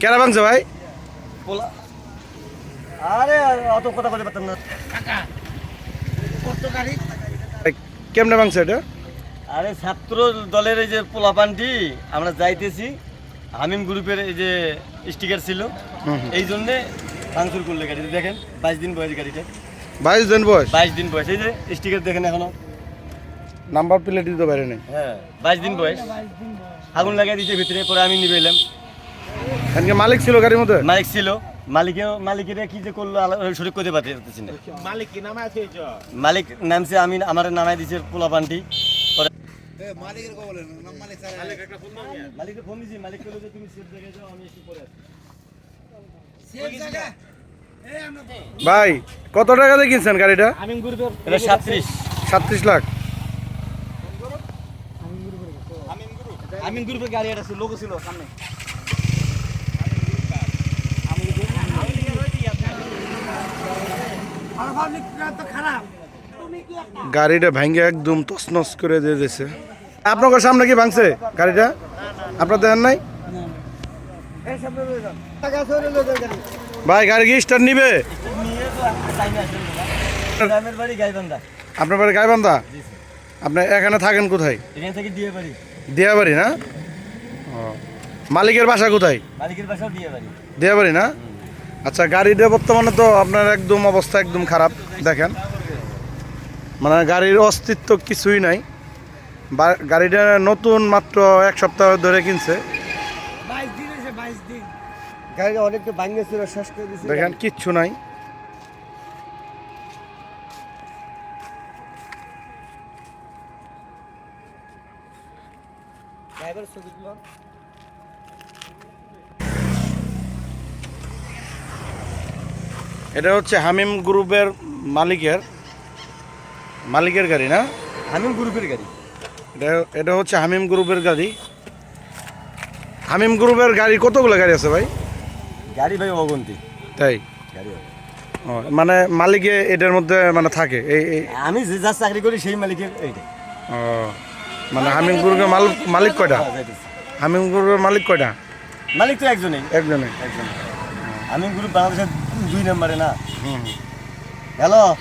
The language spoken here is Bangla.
কেনা ভাঙছে ভাই? আরে অত কথা বলতে পারতাম না। কেমনে ভাঙছে এটা? আরে ছাত্র দলের এই যে পোলাপানটি আমরা যাইতেছি। হামিম গ্রুপের এই যে স্টিকার ছিল। এই জন্যে ভাঙচুর করলে গাড়িটা। দেখেন বাইশ দিন বয়স গাড়িটা। বাইশ দিন বয়স? বাইশ দিন বয়স। এই যে স্টিকার দেখেন এখনও। নাম্বার প্লেট দিতে পারে নাই। হ্যাঁ বাইশ দিন বয়স। আগুন লাগিয়ে দিতে ভিতরে পরে আমি নিবে এলাম। এখানকে মালিক ছিল গাড়ির মধ্যে? মালিক ছিল। মালিকেও মালিকের কি যে করল সঠিক করতে পারতেছি না। মালিক কি নামে আছে মালিক নামছে আমি আমার নামাই দিছে পোলাপানটি পরে মালিকের ফোন দিছি মালিক বলল যে তুমি সেফ জায়গায় যাও আমি একটু পরে আসছি। ভাই কত টাকা দিয়ে কিনছেন গাড়িটা? আমি গ্রুপের এটা সাতত্রিশ। সাতত্রিশ লাখ। আমি গ্রুপের গাড়ি এটা ছিল লোগো ছিল সামনে। গাড়িটা ভাঙ্গে একদম তছনছ করে দিয়ে দিয়েছে। আপনাদের সামনে কি ভাঙছে গাড়িটা? আপনার দেখেন নাই? ভাই গাড়ি কি স্টার্ট নিবে? বাড়ি গাইবান্ধা। আপনার বাড়ি গাইবান্ধা? আপনি এখানে থাকেন কোথায়? এখান থেকে দিয়ে বাড়ি। দিয়া বাড়ি না? ও। মালিকের বাসা কোথায়? মালিকের বাসাও দিয়ে বাড়ি দিয়া বাড়ি না? আচ্ছা গাড়িটা বর্তমানে তো আপনার একদম অবস্থা একদম খারাপ দেখেন। মানে গাড়ির অস্তিত্ব কিছুই নাই। বা- গাড়িটা নতুন মাত্র এক সপ্তাহ ধরে কিনছে। দেখেন কিচ্ছু নাই। ড্রাইভার ছবি এটা হচ্ছে হামিম গ্রুপের মালিকের মালিকের গাড়ি না? হামিম গ্রুপের গাড়ি। এটা এটা হচ্ছে হামিম গ্রুপের গাড়ি। হামিম গ্রুপের গাড়ি কতগুলো গাড়ি আছে ভাই? গাড়ি ভাই অগন্তি। তাই? গাড়ি মানে মালিকে এটার মধ্যে মানে থাকে এই এই আমি যে যা চাকরি করি সেই মালিকের এইটা ও, মানে হামিম গ্রুপের মাল মালিক কয়টা? যাইতেছি। হামিম গ্রুপের মালিক কয়টা? মালিক তো একজনই একজনে। একজন। হামিং গ্রুপ বাংলাদেশের দুই নম্বরে না? হুম। হ্যালো?